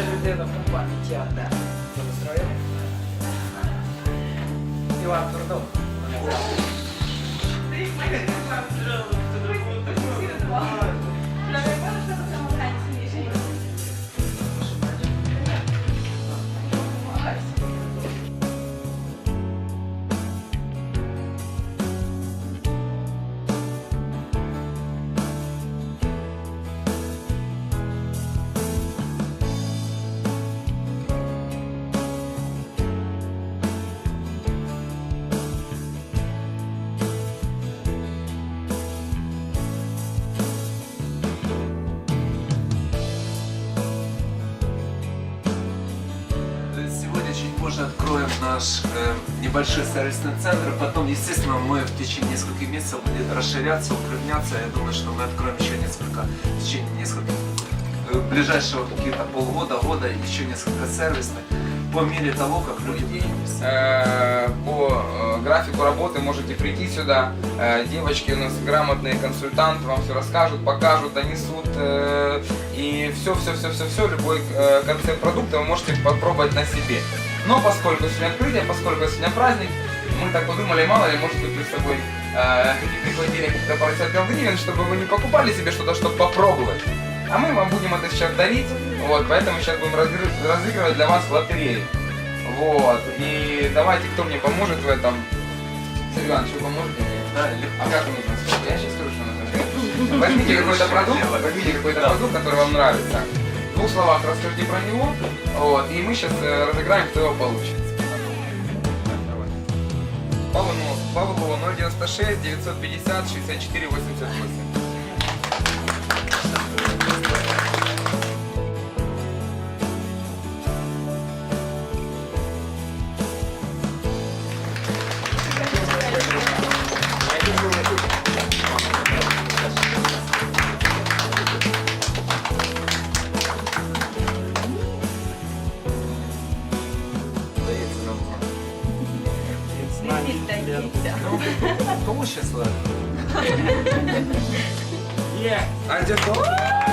Хвилина пам'яття. Да. Це настроєння? Іван Турдов. Позже откроем наш э, небольшой сервисный центр. Потом, естественно, мы в течение нескольких месяцев будем расширяться, укрупняться. Я думаю, что мы откроем еще несколько, в течение нескольких э, ближайшего каких-то полгода, года, еще несколько сервисных. По мере того, как люди Э, по э, графику работы можете прийти сюда. Э, Девочки у нас грамотные консультанты, вам все расскажут, покажут, донесут. И все, все, все, все, все, любой концепт продукта вы можете попробовать на себе. Но поскольку сегодня открытие, поскольку сегодня праздник, мы так подумали, мало ли, может быть, вы с собой э, прихватили каких-то поросят гривен, чтобы вы не покупали себе что-то, чтобы попробовать. А мы вам будем это сейчас дарить, вот, поэтому сейчас будем разыгры- разыгрывать для вас лотерею. Вот, и давайте, кто мне поможет в этом? Сергей Иванович, вы поможете мне? Да, легко. А как нужно? Я сейчас скажу, что нужно. Возьмите какой-то продукт, возьмите какой-то продукт, который вам нравится. Двух словах расскажите про него, вот, и мы сейчас разыграем, кто его получит. Павлову, Павлову 096 950 64 88. Знання. Кому сейчас ладно? А кто?